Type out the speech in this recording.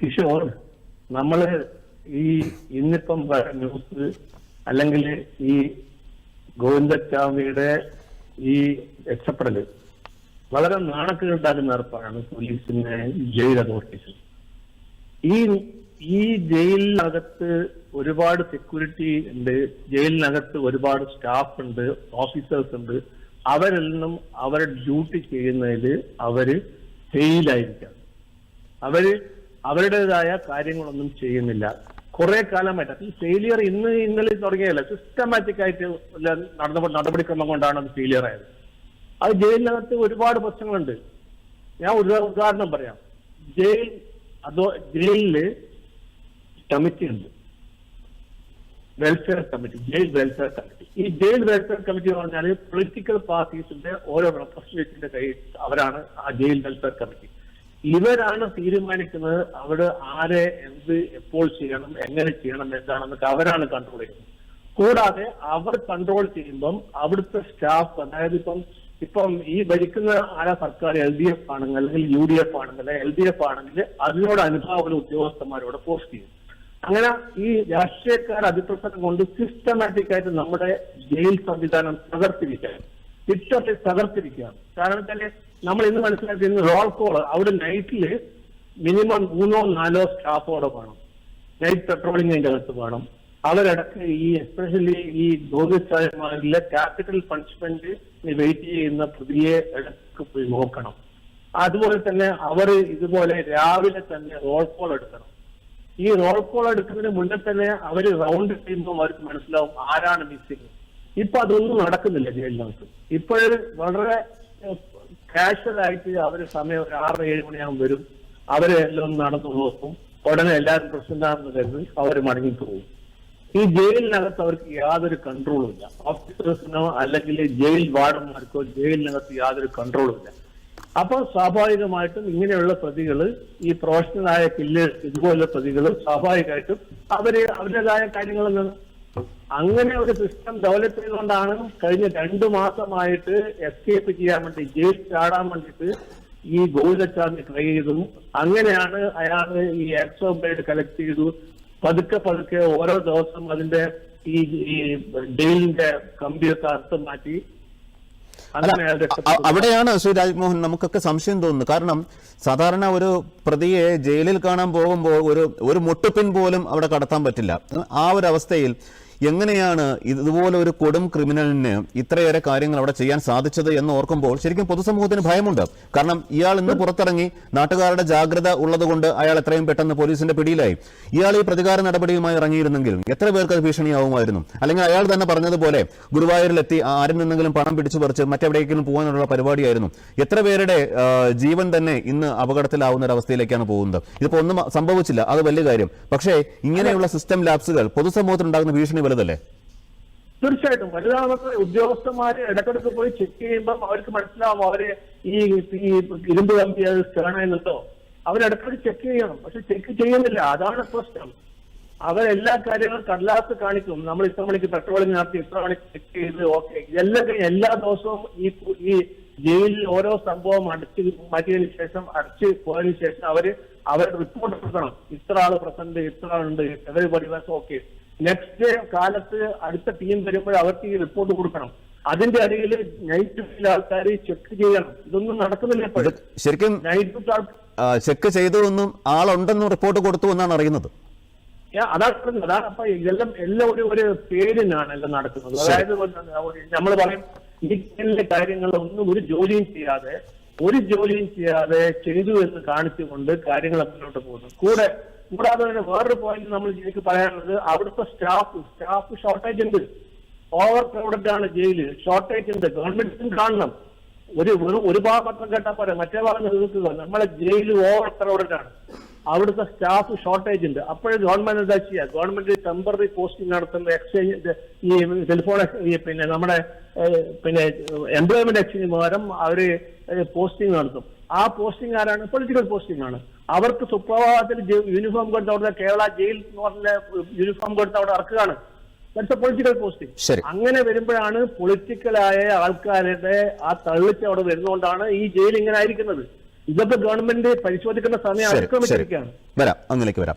കിഷോർ നമ്മൾ ഈ ഇന്നിപ്പം ന്യൂസ് അല്ലെങ്കിൽ ഈ ഗോവിന്ദസ്വാമിയുടെ ഈ രക്ഷപ്പെടൽ വളരെ നാണക്കേടുണ്ടാക്കുന്ന ഏർപ്പാടാണ് പോലീസിന്റെ ജയിൽ അതോറിറ്റീസ് ഈ ഈ ജയിലിനകത്ത് ഒരുപാട് സെക്യൂരിറ്റി ഉണ്ട് ജയിലിനകത്ത് ഒരുപാട് സ്റ്റാഫ് ഉണ്ട് ഓഫീസേഴ്സ് ഉണ്ട്. അവരെല്ലാം അവരുടെ ഡ്യൂട്ടി ചെയ്യുന്നതിൽ അവർ ഫെയിലായിരിക്കാം അവർ അവരുടേതായ കാര്യങ്ങളൊന്നും ചെയ്യുന്നില്ല. കുറെ കാലമായിട്ട്. ഈ ഫെയിലിയർ ഇന്ന് ഇന്നലെ തുടങ്ങിയല്ല സിസ്റ്റമാറ്റിക് ആയിട്ട് നടന്ന നടപടിക്രമം കൊണ്ടാണ് അത് ഫെയിലിയർ ആയത്. അത് ജയിലിനകത്ത് ഒരുപാട് പ്രശ്നങ്ങളുണ്ട്. ഞാൻ ഒരു ഉദാഹരണം പറയാം. ജയിൽ അതോ ജയിലിൽ കമ്മിറ്റി ഉണ്ട്. Welfare committee jail welfare committee ഈ ജയിൽ വെൽഫെയർ കമ്മിറ്റി എന്ന് പറഞ്ഞാൽ പൊളിറ്റിക്കൽ പാർട്ടീസിന്റെ ഓരോ റെപ്രസെന്റേറ്റീവിന്റെ കയ്യിൽ അവരാണ് ആ ജയിൽ വെൽഫെയർ കമ്മിറ്റി ഇവരാണ് തീരുമാനിക്കുന്നത് അവിടെ ആരെ എന്ത് എപ്പോൾ ചെയ്യണം എങ്ങനെ ചെയ്യണം എന്താണെന്നൊക്കെ അവരാണ് കൺട്രോൾ ചെയ്യുന്നത്. കൂടാതെ അവർ കൺട്രോൾ ചെയ്യുമ്പം അവിടുത്തെ സ്റ്റാഫ് അതായത് ഇപ്പം ഇപ്പം ഈ ഭരിക്കുന്ന ആരാ സർക്കാർ? എൽ ഡി എഫ് ആണെങ്കിൽ അല്ലെങ്കിൽ യു ഡി എഫ് ആണെങ്കിൽ എൽ ഡി എഫ് ആണെങ്കിൽ അതിനോട് അനുഭാവമുള്ള ഉദ്യോഗസ്ഥന്മാരോട് പോസ്റ്റ് ചെയ്യും. അങ്ങനെ ഈ രാഷ്ട്രീയക്കാർ അതിപ്രസരം കൊണ്ട് സിസ്റ്റമാറ്റിക് ആയിട്ട് നമ്മുടെ ജയിൽ സംവിധാനം തകർത്തിരിക്കുകയാണ്. ലിറ്ററലി തകർത്തിരിക്കുകയാണ്. കാരണം തന്നെ നമ്മൾ ഇന്ന് മനസ്സിലാക്കി ഇന്ന് റോൾ കോൾ അവിടെ നൈറ്റിൽ മിനിമം മൂന്നോ നാലോ സ്റ്റാഫോടെ വേണം. നൈറ്റ് പെട്രോളിംഗ് അതിന്റെ അകത്ത് വേണം. അവരടക്ക് ഈ എസ്പെഷ്യലി ഈ ഗോവിച്ചായമാരിലെ ക്യാപിറ്റൽ പണിഷ്മെന്റ് വെയിറ്റ് ചെയ്യുന്ന പ്രതിയെ ഇടയ്ക്ക് പോയി നോക്കണം. അതുപോലെ തന്നെ അവർ ഇതുപോലെ രാവിലെ തന്നെ റോൾ കോൾ എടുക്കണം. ഈ റോൾ കോൾ എടുക്കുന്നതിന് മുന്നേ തന്നെ അവർ റൗണ്ട് ചെയ്യുമ്പോൾ അവർക്ക് മനസ്സിലാവും ആരാണ് മിസ്സിങ് ഇപ്പൊ അതൊന്നും നടക്കുന്നില്ല ജയിലിനകത്ത്. ഇപ്പോൾ വളരെ കാഷ്വൽ ആയിട്ട് അവർ സമയം ഒരു ആറ് ഏഴ് മണിയാകുമ്പോൾ വരും. അവരെ എല്ലാം നടന്നു നോക്കും. ഉടനെ എല്ലാവരും പ്രസിഡന്റാണെന്ന് കരുതി അവർ മടങ്ങി പോകും. ഈ ജയിലിനകത്ത് അവർക്ക് യാതൊരു കൺട്രോളും ഇല്ല. ഓഫീസേഴ്സിനോ അല്ലെങ്കിൽ ജയിൽ വാർഡന്മാർക്കോ ജയിലിനകത്ത് യാതൊരു കൺട്രോളും ഇല്ല. അപ്പൊ സ്വാഭാവികമായിട്ടും ഇങ്ങനെയുള്ള പ്രതികൾ ഈ പ്രൊഫഷണലായ കില്ലേഴ്സ് ഇതുപോലുള്ള പ്രതികൾ സ്വാഭാവികമായിട്ടും അവർ അവരുടേതായ കാര്യങ്ങൾ അങ്ങനെ ഒരു സിസ്റ്റം ഡെവലപ്പ് ചെയ്തുകൊണ്ടാണ് കഴിഞ്ഞ രണ്ടു മാസമായിട്ട് എസ്കേപ്പ് ചെയ്യാൻ വേണ്ടി ജയിൽ ചാടാൻ വേണ്ടിയിട്ട് ഈ ഗോവിന്ദച്ചാമി ട്രൈ ചെയ്തു അങ്ങനെയാണ് അയാൾ ഈ എക്സോ ബ്ലേഡ് കളക്ട് ചെയ്തു. പതുക്കെ പതുക്കെ ഓരോ ദിവസം അതിന്റെ ഈ ജയിലിന്റെ കമ്പിയൊക്കെ അർത്ഥം മാറ്റി. അവിടെയാണ് ശ്രീ രാജ്മോഹൻ നമുക്കൊക്കെ സംശയം തോന്നുന്നു കാരണം സാധാരണ ഒരു പ്രതിയെ ജയിലിൽ കാണാൻ പോകുമ്പോൾ ഒരു ഒരു മുട്ടുപ്പിൻ പോലും അവിടെ കടത്താൻ പറ്റില്ല. ആ ഒരു അവസ്ഥയിൽ എങ്ങനെയാണ് ഇതുപോലെ ഒരു കൊടും ക്രിമിനലിന് ഇത്രയേറെ കാര്യങ്ങൾ അവിടെ ചെയ്യാൻ സാധിച്ചത് എന്ന് ഓർക്കുമ്പോൾ ശരിക്കും പൊതുസമൂഹത്തിന് ഭയമുണ്ട്. കാരണം ഇയാൾ ഇന്ന് പുറത്തിറങ്ങി നാട്ടുകാരുടെ ജാഗ്രത ഉള്ളതുകൊണ്ട് അയാൾ എത്രയും പെട്ടെന്ന് പോലീസിന്റെ പിടിയിലായി. ഇയാൾ ഈ പ്രതികാര നടപടിയുമായി ഇറങ്ങിയിരുന്നെങ്കിൽ എത്ര പേർക്ക് അത് ഭീഷണിയാവുമായിരുന്നു? അല്ലെങ്കിൽ അയാൾ തന്നെ പറഞ്ഞതുപോലെ ഗുരുവായൂരിലെത്തി ആരിൽ നിന്നെങ്കിലും പണം പിടിച്ചു പറിച്ച് മറ്റെവിടേക്കെങ്കിലും പോകാനുള്ള പരിപാടിയായിരുന്നു. എത്ര പേരുടെ ജീവൻ തന്നെ ഇന്ന് അപകടത്തിലാവുന്ന ഒരു അവസ്ഥയിലേക്കാണ് പോകുന്നത്? ഇതിപ്പോ ഒന്നും സംഭവിച്ചില്ല. അത് വലിയ കാര്യം. പക്ഷേ ഇങ്ങനെയുള്ള സിസ്റ്റം ലാപ്സുകൾ പൊതുസമൂഹത്തിൽ ഉണ്ടാകുന്ന ഭീഷണി വലുതല്ലേ? തീർച്ചയായിട്ടും. വലുതാമത്തെ ഉദ്യോഗസ്ഥന്മാര് ഇടക്കിടക്ക് പോയി ചെക്ക് ചെയ്യുമ്പോൾ അവർക്ക് മനസ്സിലാവും അവർ ഈ ഇരുമ്പ് കമ്പി അത് സ്റ്റേണുണ്ടോ അവരിടക്കിടക്ക് ചെക്ക് ചെയ്യണം. പക്ഷെ ചെക്ക് ചെയ്യുന്നില്ല. അതാണ് പ്രശ്നം. അവരെല്ലാ കാര്യങ്ങളും കടലാസ് കാണിക്കും. നമ്മൾ ഇത്ര മണിക്ക് പെട്രോളിംഗ് നടത്തി ഇത്ര മണിക്ക് ചെക്ക് ചെയ്ത് ഓക്കെ ഇതെല്ലാം കഴിഞ്ഞ് എല്ലാ ദിവസവും ഈ ഈ ജയിലിൽ ഓരോ സംഭവം അടച്ച് മാറ്റിയതിനു ശേഷം അടച്ച് പോയതിനു ശേഷം അവർ അവരുടെ റിപ്പോർട്ട് കൊടുക്കണം. ഇത്ര ആൾ പ്രസന്റ് ഇത്ര ആളുണ്ട്. എവരിബഡി വാസ് ഓക്കെ നെക്സ്റ്റ് കാലത്ത് അടുത്ത ടീം വരുമ്പോൾ അവർക്ക് ഈ റിപ്പോർട്ട് കൊടുക്കണം. അതിന്റെ അടിയിൽ നൈറ്റ് ആൾക്കാർ ചെക്ക് ചെയ്യണം. ഇതൊന്നും നടക്കുന്നില്ല ശരിക്കും നൈറ്റ് ആൾക്കാർ ചെക്ക് ചെയ്തു എന്നും ആളുണ്ടെന്നും റിപ്പോർട്ട് കൊടുത്തു എന്നാണ് അറിയുന്നത്. അതാണ് അതാണ് അപ്പൊ ഇതെല്ലാം എല്ലാം ഒരു ഒരു പേരിനാണ് എല്ലാം നടക്കുന്നത്. അതായത് നമ്മൾ പറയും ഈ പേരിലെ കാര്യങ്ങൾ ഒന്നും ഒരു ജോലിയും ചെയ്യാതെ ഒരു ജോലിയും ചെയ്യാതെ ചെയ്തു എന്ന് കാണിച്ചുകൊണ്ട് കാര്യങ്ങൾ മുന്നോട്ട് പോകുന്നു. കൂടെ കൂടാതെ തന്നെ വേറൊരു പോയിന്റ് നമ്മൾ എനിക്ക് പറയാനുള്ളത് അവിടുത്തെ സ്റ്റാഫ് സ്റ്റാഫ് ഷോർട്ടേജ് ഉണ്ട്. ഓവർ ക്രൗഡഡ് ആണ് ജയിൽ. ഷോർട്ടേജ് ഉണ്ട്. ഗവൺമെന്റിനും കാണണം. ഒരു ഒരു ഭാഗം മാത്രം കേട്ടാൽ പോരാ. മറ്റേ ഭാഗം നിൽക്കുക നമ്മളെ ജയിൽ ഓവർ ക്രൗഡഡ് ആണ്. അവിടുത്തെ സ്റ്റാഫ് ഷോർട്ടേജ് ഉണ്ട്. അപ്പോഴേ ഗവൺമെന്റ് എന്താ ചെയ്യുക ഗവൺമെന്റ് ടെമ്പററി പോസ്റ്റിംഗ് നടത്തുന്ന എക്സ്ചേഞ്ച് ഈ ടെലിഫോൺ പിന്നെ നമ്മുടെ പിന്നെ എംപ്ലോയ്മെന്റ് എക്സ്ചേഞ്ച് പകരം അവർ പോസ്റ്റിംഗ് നടത്തും. ആ പോസ്റ്റിംഗ് ആരാണ്? പൊളിറ്റിക്കൽ പോസ്റ്റിംഗ് ആണ്. അവർക്ക് സുപ്രഭാതത്തിൽ യൂണിഫോം കൊടുത്ത് അവിടെ കേരള ജയിൽ എന്ന് പറഞ്ഞ യൂണിഫോം കൊടുത്ത് അവിടെ ഇറക്കുകയാണ്. പൊളിറ്റിക്കൽ പോസ്റ്റിംഗ് അങ്ങനെ വരുമ്പോഴാണ് പൊളിറ്റിക്കലായ ആൾക്കാരുടെ ആ തള്ളിച്ച് അവിടെ വരുന്നതുകൊണ്ടാണ് ഈ ജയിൽ ഇങ്ങനെ ആയിരിക്കുന്നത്. ഇതൊക്കെ ഗവൺമെന്റ് പരിശോധിക്കേണ്ട സമയം അതിക്രമിച്ചിരിക്കുകയാണ്. വരാം. അങ്ങനെ വരാം.